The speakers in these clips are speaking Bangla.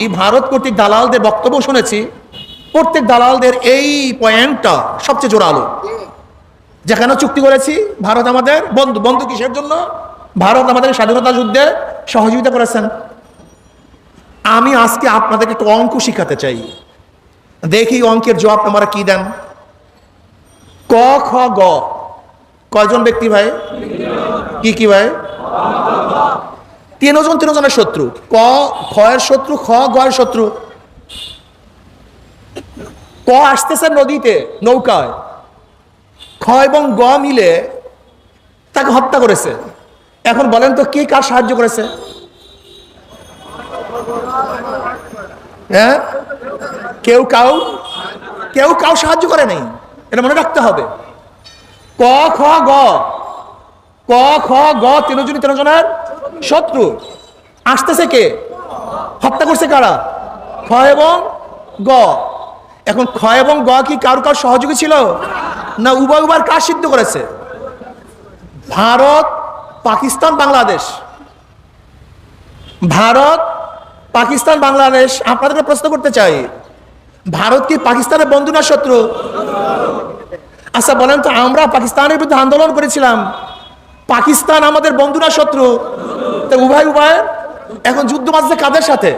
এই ভারত কর্তৃক দালালদের বক্তব্য শুনেছি প্রত্যেক দালালদের এই পয়েন্টটা সবচেয়ে জোরালো। যেখানে চুক্তি করেছি, ভারত আমাদের বন্ধু বন্ধু কিসের জন্য? ভারত আমাদের স্বাধীনতা যুদ্ধে সহযোগিতা করেছেন। আমি আজকে আপনাদেরকে একটু অঙ্ক শিখাতে চাই। দেখি অঙ্কের জবাব তোমরা কি দেন? ক, খ, গ। কয়জন ব্যক্তি ভাই? কি কি ভাই? তিনজন, তিনজনের শত্রু। ক খয়ের শত্রু, খ, গয়ের শত্রু। ক আসতেছে নদীতে, নৌকায়। খ এবং গ মিলে তাকে হত্যা করেছে। এখন বলেন তো কে কার সাহায্য করেছে? হ্যাঁ? কেউ কাউ কেউ কাউ সাহায্য করে নাই। এটা মনে রাখতে হবে। ক, খ, গ। ক, খ, গ তিনজন তিনজনের শত্রু। আসতেছে কে? হত্যা করছে কারা? খ এবং গ। এখন খ এবং গ কি কারও কার সহযোগী ছিল? না উভয় উভয় কার সিদ্ধ করেছে? ভারত, পাকিস্তান, বাংলাদেশ। ভারত, পাকিস্তান, বাংলাদেশ, আপনাদেরকে প্রশ্ন করতে চাই। ভারত কি পাকিস্তানের বন্ধু না শত্রু? আচ্ছা বলেন তো, আমরা পাকিস্তানের বিরুদ্ধে আন্দোলন করেছিলাম। পাকিস্তান আমাদের বন্ধু না শত্রু? তো উভয় উভয় এখন যুদ্ধ বাজছে কাদের সাথে?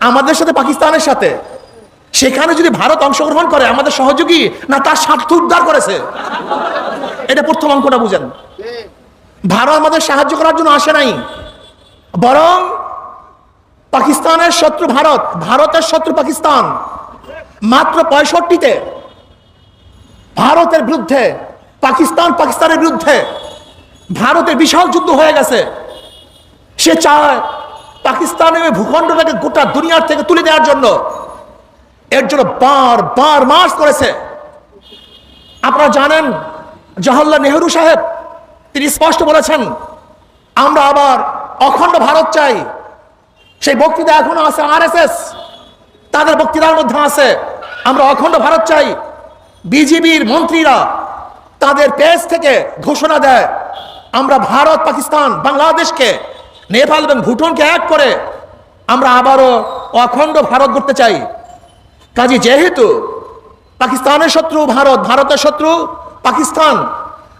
আমাদের সাথে, পাকিস্তানের সাথে। সেখানে যদি ভারত অংশগ্রহণ করে, আমাদের সহযোগী না তার স্বার্থ উদ্ধার করেছে? এটা প্রথম অঙ্কটা বুঝেন। ভারত আমাদের সাহায্য করার জন্য আসে নাই। বরং পাকিস্তানের শত্রু ভারত, ভারতের শত্রু পাকিস্তান। মাত্র পঁয়ষট্টিতে ভারতের বিরুদ্ধে, পাকিস্তান পাকিস্তানের বিরুদ্ধে ভারতের বিশাল যুদ্ধ হয়ে গেছে। সে চায় পাকিস্তানের ওই ভূখণ্ডটাকে গোটা দুনিয়ার থেকে তুলে দেওয়ার জন্য। এর জন্য বার বার মার্চ করেছে। আপনারা জানেন জওহরলাল নেহরু সাহেব, তিনি স্পষ্ট বলেছেন, আমরা আবার অখণ্ড ভারত চাই। সেই বক্তৃতা এখনও আছে আরএসএস। তাদের বক্তৃতার মধ্যে আছে, আমরা অখণ্ড ভারত চাই। বিজিবির মন্ত্রীরা তাদের পেজ থেকে ঘোষণা দেয়, আমরা ভারত, পাকিস্তান, বাংলাদেশকে নেপাল এবং ভুটানকে এক করে আমরা আবারও অখণ্ড ভারত করতে চাই। কাজে যেহেতু পাকিস্তানের শত্রু, ভারত, ভারতের শত্রু, পাকিস্তান।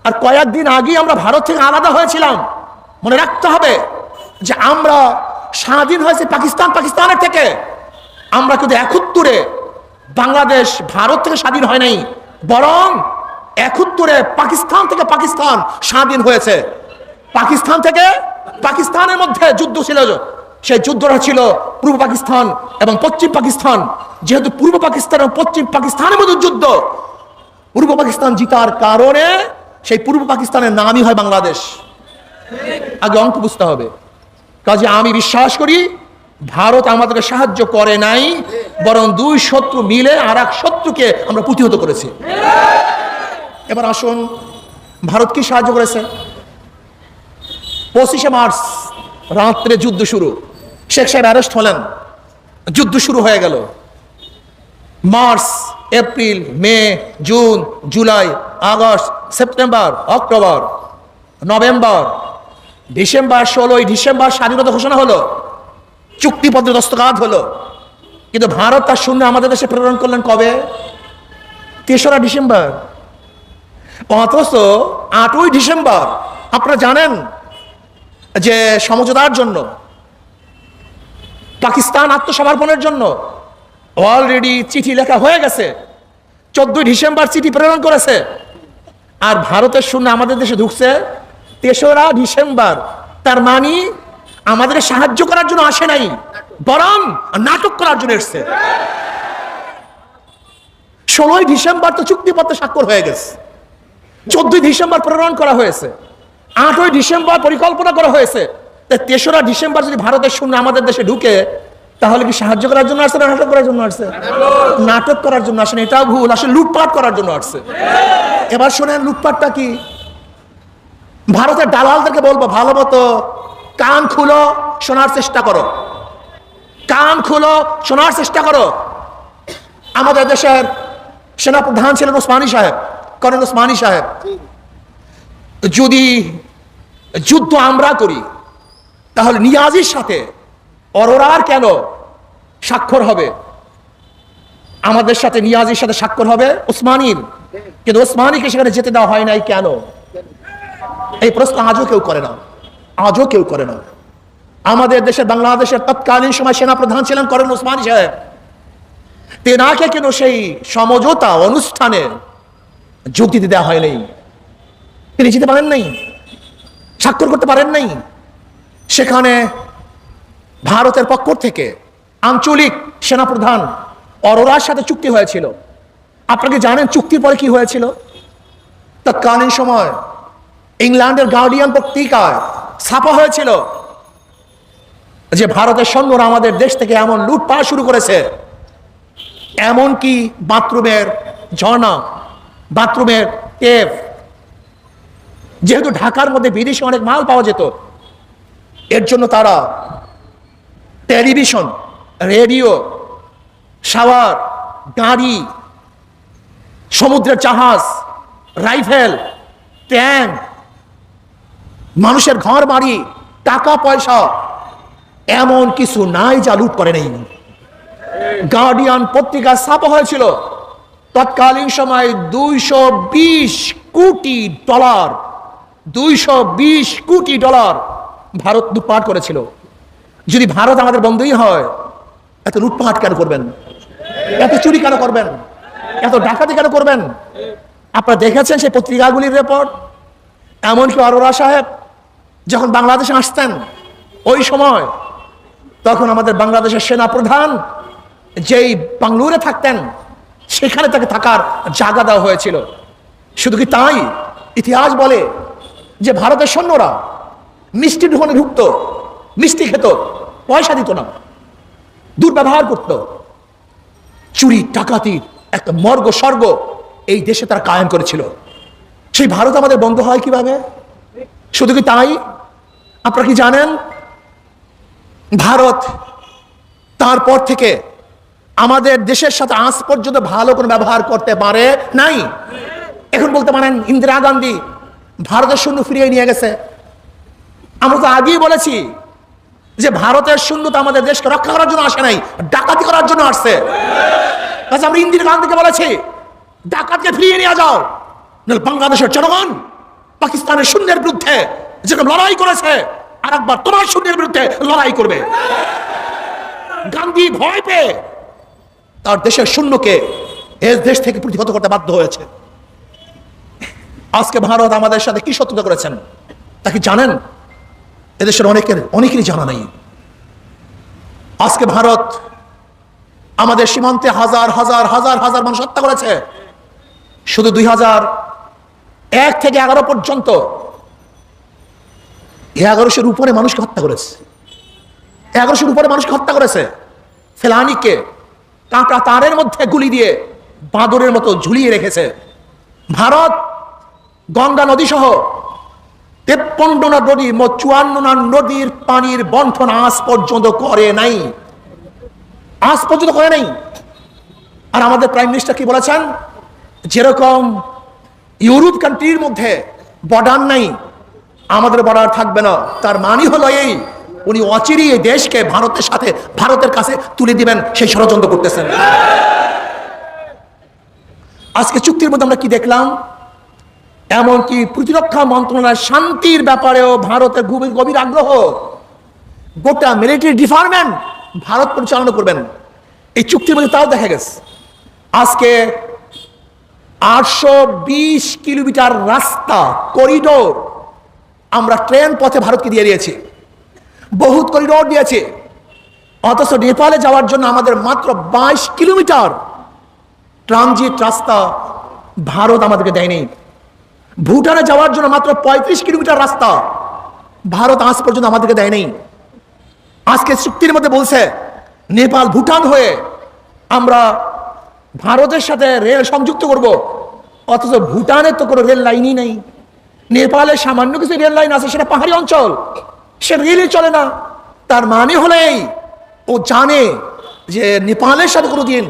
আর কয়েকদিন আগেই আমরা ভারত থেকে আলাদা হয়েছিলাম। মনে রাখতে হবে যে আমরা স্বাধীন হয়েছে পাকিস্তান পাকিস্তানের থেকে। আমরা কিন্তু একত্তরে বাংলাদেশ ভারত থেকে স্বাধীন হয় নাই, বরং একত্তরে পাকিস্তান থেকে পাকিস্তান স্বাধীন হয়েছে। পাকিস্তান থেকে পাকিস্তানের মধ্যে যুদ্ধ ছিল, সেই যুদ্ধটা ছিল পূর্ব পাকিস্তান এবং পশ্চিম পাকিস্তান। যেহেতু পূর্ব পাকিস্তান এবং পশ্চিম পাকিস্তানের মধ্যে যুদ্ধ, পূর্ব পাকিস্তান জিতার কারণে সেই পূর্ব পাকিস্তানের নামই হয় বাংলাদেশ। আগে অঙ্ক বুঝতে হবে। কাজে আমি বিশ্বাস করি, ভারত আমাদেরকে সাহায্য করে নাই, বরং দুই শত্রু মিলে আর এক শত্রুকে আমরা প্রতিহত করেছি। এবার আসুন, ভারত কি সাহায্য করেছে? পঁচিশে মার্চ, রাত্রে যুদ্ধ শুরু। শেখ সাহেব অ্যারেস্ট হলেন। যুদ্ধ শুরু হয়ে গেল। March, April, May, June, July, August, September, October, November, December ষোলোই ডিসেম্বর স্বাধীনতা ঘোষণা হলো। চুক্তিপত্র দস্তকাত হলো। কিন্তু ভারত তার শূন্য আমাদের দেশে প্রেরণ করলেন কবে? তেসরা ডিসেম্বর। অথচ আটই ডিসেম্বর, আপনারা জানেন যে সমঝোতার জন্য, পাকিস্তান আত্মসমর্পণের জন্য অলরেডি চিঠি লেখা হয়ে গেছে। চোদ্দই ডিসেম্বর চিঠি প্রেরণ করেছে। আর ভারতের শূন্য আমাদের দেশে ঢুকছে তেসরা ডিসেম্বর। তার মানে আমাদের সাহায্য করার জন্য আসে নাই, বরং নাটক করার জন্য এসছে। ষোলোই ডিসেম্বর তো চুক্তিপত্র স্বাক্ষর হয়ে গেছে। চোদ্দই ডিসেম্বর প্রেরণ করা হয়েছে। আটই ডিসেম্বর পরিকল্পনা করা হয়েছে। তাই তেসরা ডিসেম্বর যদি ভারতের শূন্য আমাদের দেশে ঢুকে, তাহলে কি সাহায্য করার জন্য আসছে নাটক করার জন্য আসছে? নাটক করার জন্য আসেন এটাও ভুল, আসলে লুটপাট করার জন্য আসছে। এবার শোনেন, লুটপাটটা কি? ভারতের দালালদেরকে বলব, ভালো মতো কান খুলো, শোনার চেষ্টা করো। কান খুলো, শোনার চেষ্টা করো। আমাদের দেশের সেনাপ্রধান ছিলেন ওসমানী সাহেব, কর্নেল ওসমানী সাহেব। যদি যুদ্ধ আমরা করি, তাহলে নিয়াজির সাথে অরোরার কেন স্বাক্ষর হবে? আমাদের সাথে নিয়াজির সাথে স্বাক্ষর হবে ওসমানীর। কিন্তু ওসমানীকে সেখানে যেতে দেওয়া হয় নাই কেন? এই প্রশ্ন আজও কেউ করে না। আজও কেউ করে না। আমাদের দেশের বাংলাদেশের তৎকালীন সময় সেনা প্রধান ছিলেন করেন ওসমানী সাহেব। তেনাকে কেন সেই সমঝোতা অনুষ্ঠানে যোগ দিতে দেওয়া হয়নি? তিনি যেতে পারেন নাই, স্বাক্ষর করতে পারেন নাই। সেখানে ভারতের পক্ষ থেকে আঞ্চলিক সেনাপ্রধান অরোরার সাথে চুক্তি হয়েছিল। আপনাকে জানেন চুক্তির পরে কি হয়েছিল? তৎকালীন সময় ইংল্যান্ডের গার্ডিয়ান পত্রিকায় ছাপা হয়েছিল যে ভারতের সৈন্যরা আমাদের দেশ থেকে এমন লুটপাট শুরু করেছে, এমনকি বাথরুমের ঝর্ণা, বাথরুমের টেপ যেহেতু ঢাকার মধ্যে বিদেশে অনেক মাল পাওয়া যেত, এর জন্য তারা টেলিভিশন, রেডিও, শাওয়ার, গাড়ি, সমুদ্রের জাহাজ, রাইফেল, ট্যাঙ্ক, মানুষের ঘর বাড়ি, টাকা, পয়সা, এমন কিছু নাই যা লুট করে নেই। গার্ডিয়ান পত্রিকা ছাপা হয়েছিল, তৎকালীন সময় দুইশো বিশ কোটি ডলার দুইশো বিশ কোটি ডলার ভারত লুটপাট করেছিল। যদি ভারত আমাদের বন্ধুই হয়, এত লুটপাট কেন করবেন? এত চুরি কেন করবেন? এত ডাকাতি কেন করবেন? আপনারা দেখেছেন সেই পত্রিকাগুলির রেপোর্ট এমনকি অরোরা সাহেব যখন বাংলাদেশে আসতেন, ওই সময় তখন আমাদের বাংলাদেশের সেনা প্রধান যেই বাংলুরে থাকতেন, সেখানে তাকে থাকার জায়গা দেওয়া হয়েছিল। শুধু কি তাই? ইতিহাস বলে যে ভারতের সৈন্যরা মিষ্টি ঢুকনে ঢুকতো, মিষ্টি খেত, পয়সা দিত না, দুর্ব্যবহার করত। চুরি টাকাতি একটা মর্গ, স্বর্গ এই দেশে তারা কায়েম করেছিল। সেই ভারত আমাদের বন্ধ হয় কীভাবে? শুধু কি তাই? আপনারা কি জানেন? ভারত তারপর থেকে আমাদের দেশের সাথে আজ পর্যন্ত ভালো কোনো ব্যবহার করতে পারে নাই। এখন বলতে পারেন, ইন্দিরা গান্ধী ভারতের শূন্য ফিরিয়ে নিয়ে গেছে। আমরা তো আগেই বলেছি যে ভারতের শূন্যতা আমাদের দেশকে রক্ষা করার জন্য আসে নাই, ডাকাতি করার জন্য আসছে। কাজে আমরা ইন্দিরা গান্ধীকে বলেছি, ডাকাতকে ফিরিয়ে নিয়ে যাও। বাংলাদেশের জনগণ পাকিস্তানের শূন্যের বিরুদ্ধে যেরকম লড়াই করেছে আর একবার তোমার শূন্যের বিরুদ্ধে লড়াই করবে। গান্ধী ভয় পেয়ে তার দেশের শূন্যকে এ দেশ থেকে প্রতিহত করতে বাধ্য হয়েছে। আজকে ভারত আমাদের সাথে কি শত্রুতা করেছেন? তা কি জানেন? এদেশের অনেকের অনেকেরই জানা নেই। আজকে ভারত আমাদের সীমান্তে হাজার হাজার হাজার হাজার মানুষ হত্যা করেছে। শুধু দুই হাজার এক থেকে এগারো পর্যন্ত এগারোশোর উপরে মানুষকে হত্যা করেছে। এগারোশোর উপরে মানুষকে হত্যা করেছে। ফেলানিকে কাঁকড়া তারের মধ্যে গুলি দিয়ে বাঁদরের মতো ঝুলিয়ে রেখেছে। ভারত গঙ্গা নদী সহ তেপ্পন্ন নদী চুয়ান্ন নদীর পানির বন্ঠন আজ পর্যন্ত করে নাই। আজ পর্যন্ত করে নাই। আর আমাদের প্রাইম মিনিস্টার কি বলেছেন? যেরকম ইউরোপ কান্ট্রির মধ্যে বর্ডার নাই, আমাদের বর্ডার থাকবে না। তার মানি হলো এই, উনি অচিরি এই দেশকে ভারতের সাথে, ভারতের কাছে তুলে দিবেন সেই ষড়যন্ত্র করতেছেন। আজকে চুক্তির মধ্যে আমরা কি দেখলাম? এমনকি প্রতিরক্ষা মন্ত্রণালয় শান্তির ব্যাপারেও ভারতের গভীর গভীর আগ্রহ। গোটা মিলিটারি ডিপার্টমেন্ট ভারত পরিচালনা করবেন। এই চুক্তির মধ্যে তাও দেখা গেছে। আজকে আটশো বিশ কিলোমিটার রাস্তা, করিডোর আমরা ট্রেন পথে ভারতকে দিয়ে দিয়েছি। বহুত করিডোর দিয়েছে। অথচ নেপালে যাওয়ার জন্য আমাদের মাত্র বাইশ কিলোমিটার ট্রানজিট রাস্তা ভারত আমাদেরকে দেয়নি। ভুটানে যাওয়ার জন্য মাত্র পঁয়ত্রিশ কিলোমিটার রাস্তা। ভারত আজ পর্যন্ত আমাদেরকে দেয় নেই আজকে চুক্তির মধ্যে বলছে, নেপাল, ভুটান হয়ে আমরা ভারতের সাথে রেল সংযুক্ত করব। অথচ ভুটানের তো কোনো রেল লাইনই নেই। নেপালে সামান্য কিছু রেল লাইন আছে, সেটা পাহাড়ি অঞ্চল। সে রেলই চলে না। তার মানে হলো এই, ও জানে যে নেপালের সাথে কোনো দিন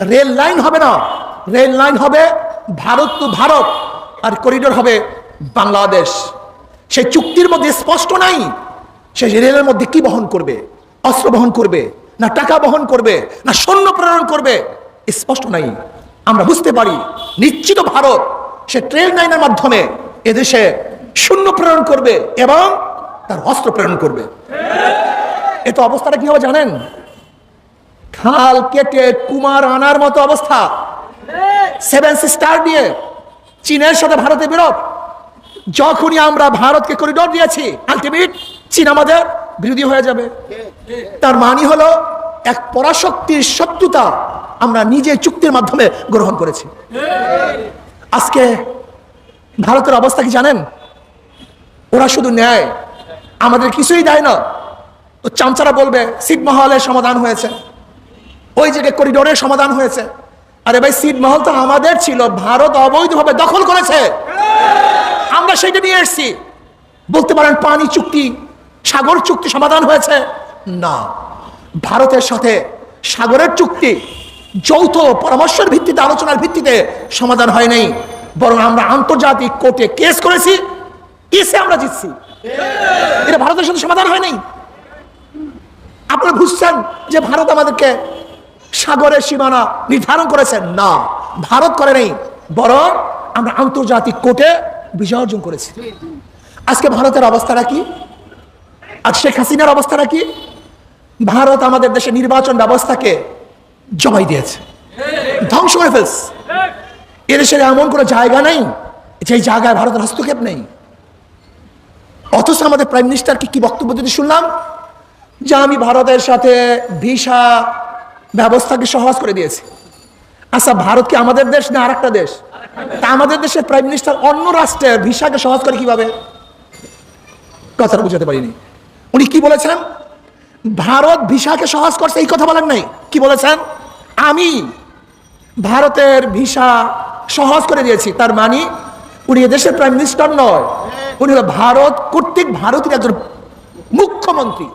রেল লাইন হবে না। রেল লাইন হবে ভারত টু ভারত। আর করিডোর হবে বাংলাদেশ। সেই চুক্তির মধ্যে স্পষ্ট নাই সে রেলের মধ্যে কি বহন করবে, অস্ত্র বহন করবে, না টাকা বহন করবে, না সৈন্য প্রেরণ করবে, স্পষ্ট নাই। আমরা বুঝতে পারি, নিশ্চিত ভারত সে ট্রেন লাইনের মাধ্যমে এদেশে শূন্য প্রেরণ করবে এবং তার অস্ত্র প্রেরণ করবে। এ তো অবস্থাটা কি হবে জানেন? খাল কেটে কুমার আনার মতো অবস্থা। সেভেন সিস্টার দিয়ে চীনের সাথে ভারতের বিরোধ। যখনই আমরা ভারতকে করিডোর দিয়েছি আলটিমেট চীন আমাদের বিরোধী হয়ে যাবে। তার মানি হলো, এক পরাশক্তির শত্রুতা আমরা নিজে চুক্তির মাধ্যমে গ্রহণ করেছি। আজকে ভারতের অবস্থা কি জানেন? ওরা শুধু নেয় আমাদের কিছুই দেয় না। চামচারা বলবে ছিটমহলের সমাধান হয়েছে। ওই জায়গায় করিডোরের সমাধান হয়েছে। আরে ভাই ছিটমহল তো আমাদের ছিল, ভারত অবৈধভাবে দখল করেছে। আমরা সেটা নিয়ে এসেছি। বলতে পারেন পানি চুক্তি, সাগর চুক্তি সমাধান হয়েছে। না, ভারতের সাথে সাগরের চুক্তি, যৌথ পরামর্শের ভিত্তিতে, আলোচনার ভিত্তিতে সমাধান হয় নাই। বরং আমরা আন্তর্জাতিক কোর্টে কেস করেছি, কেসে আমরা জিতছি। এটা ভারতের সাথে সমাধান হয় নাই। আপনারা বুঝছেন যে ভারত আমাদেরকে সাগরের সীমানা নির্ধারণ করেছেন। না, ভারত করে নেই। বরং আমরা আন্তর্জাতিক কোর্টে বিজয় অর্জন করেছি। আজকে ভারতের অবস্থাটা কি? আর শেখ হাসিনার অবস্থাটা কি? ভারত আমাদের দেশে নির্বাচন ব্যবস্থাকে জমাই দিয়েছে। ধ্বংস করে ফেলছে। এদেশের এমন কোনো জায়গা নেই যে জায়গায় ভারতের হস্তক্ষেপ নেই। অথচ আমাদের প্রাইম মিনিস্টারকে কি বক্তব্য দিতে শুনলাম? যে আমি ভারতের সাথে ভিসা ব্যবস্থাকে সহজ করে দিয়েছি। আচ্ছা ভারত কি আমাদের দেশ না আরেকটা দেশ? তা আমাদের দেশের প্রাইম মিনিস্টার অন্য রাষ্ট্রের ভিসাকে সহজ করে কীভাবে? কথাটা বুঝাতে পারিনি। উনি কি বলেছেন? ভারত ভিসাকে সহজ করছে, এই কথা বলেন নাই। কি বলেছেন? আমি ভারতের ভিসা সহজ করে দিয়েছি। তার মানে উনি এদেশের প্রাইম মিনিস্টার নয়। উনি হলো ভারত কর্তৃক ভারতের একজন মুখ্যমন্ত্রী।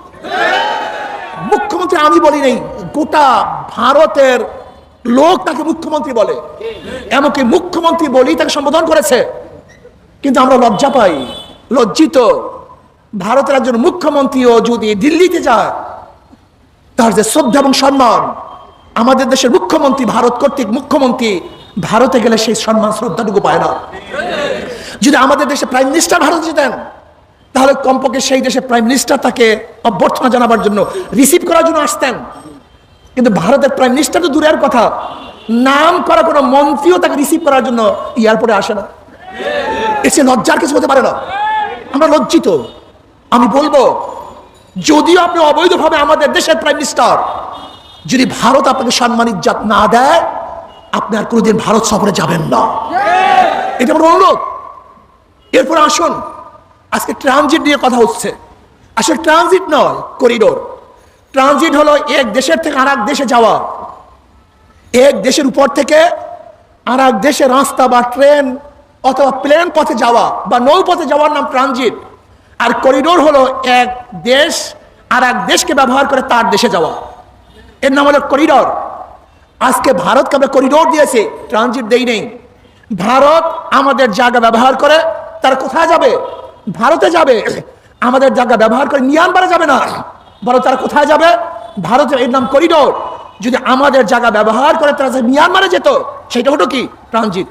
মুখ্যমন্ত্রী আমি বলি নেই। গোটা ভারতের লোক তাকে মুখ্যমন্ত্রী বলে। এমনকি মুখ্যমন্ত্রী বলি তাকে সম্বোধন করেছে। কিন্তু আমরা লজ্জা পাই, লজ্জিত। ভারতের একজন মুখ্যমন্ত্রীও যদি দিল্লিতে যায়, তার যে শ্রদ্ধা এবং সম্মান, আমাদের দেশের মুখ্যমন্ত্রী, ভারত কর্তৃক মুখ্যমন্ত্রী, ভারতে গেলে সেই সম্মান, শ্রদ্ধাটুকু পায় না। যদি আমাদের দেশে প্রাইম মিনিস্টার ভারত যেতেন, তাহলে কমপক্ষে সেই দেশে প্রাইম মিনিস্টার তাকে অভ্যর্থনা জানাবার জন্য, রিসিভ করার জন্য আসতেন। কিন্তু ভারতের প্রাইম মিনিস্টার তো দূরের কথা। নাম করা কোনো মন্ত্রীও তাকে রিসিভ করার জন্য এয়ারপোর্টে আসে না। এসে লজ্জার কিছু হতে পারে না। আমরা লজ্জিত। আমি বলব, যদিও আপনি অবৈধভাবে আমাদের দেশের প্রাইম মিনিস্টার যদি ভারত আপনাকে সম্মান ইজ্জাত না দেয়, আপনি আর কোনোদিন ভারত সফরে যাবেন না। এটা আমার অনুরোধ। এরপর আসুন, আজকে ট্রানজিট নিয়ে কথা হচ্ছে। আসলে ট্রানজিট নয় করিডোর ট্রানজিট হলো এক দেশের থেকে আর দেশে যাওয়া। এক দেশের উপর থেকে আর দেশের রাস্তা বা ট্রেন অথবা প্লেন পথে যাওয়া বা নৌপথে যাওয়ার নাম ট্রানজিট আর করিডোর হলো এক দেশ আর এক দেশকে ব্যবহার করে তার দেশে যাওয়া। এর নাম হলো করিডোর আজকে ভারতকে আমরা করিডোর দিয়েছি ট্রানজিট দেই নেই। ভারত আমাদের জায়গা ব্যবহার করে, তারা কোথায় যাবে? ভারতে যাবে। আমাদের জায়গা ব্যবহার করে, মিয়ানমারে যাবে না। বরং তারা কোথায় যাবে? ভারতের এর নাম করিডোর। যদি আমাদের জায়গা ব্যবহার করে, তারা মিয়ানমারে যেত, সেটা হতো কি? ট্রানজিট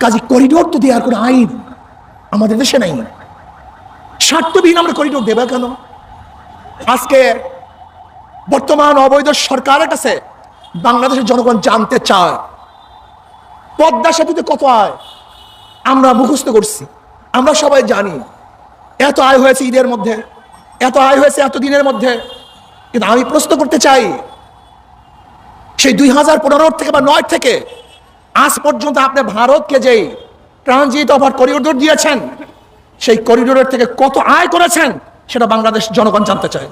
কাজে করিডোর তো দেওয়ার কোনো আইন আমাদের দেশে নাই। স্বার্থবিহীন আমরা করিডোর দেবে কেন? আজকে বর্তমান অবৈধ সরকারের কাছে বাংলাদেশের জনগণ জানতে চায়। পদ্মা সেতুতে কত আয়? আমরা মুখস্থ করছি। আমরা সবাই জানি। এত আয় হয়েছে ঈদের মধ্যে। এত আয় হয়েছে এত দিনের মধ্যে। কিন্তু আমি প্রশ্ন করতে চাই, সেই দুই হাজার পনেরো থেকে বা নয় থেকে আজ পর্যন্ত আপনি ভারতকে যেই ট্রানজিট অফার করিডোর দিয়েছেন, সেই করিডোরের থেকে কত আয় করেছেন, সেটা বাংলাদেশ জনগণ জানতে চায়।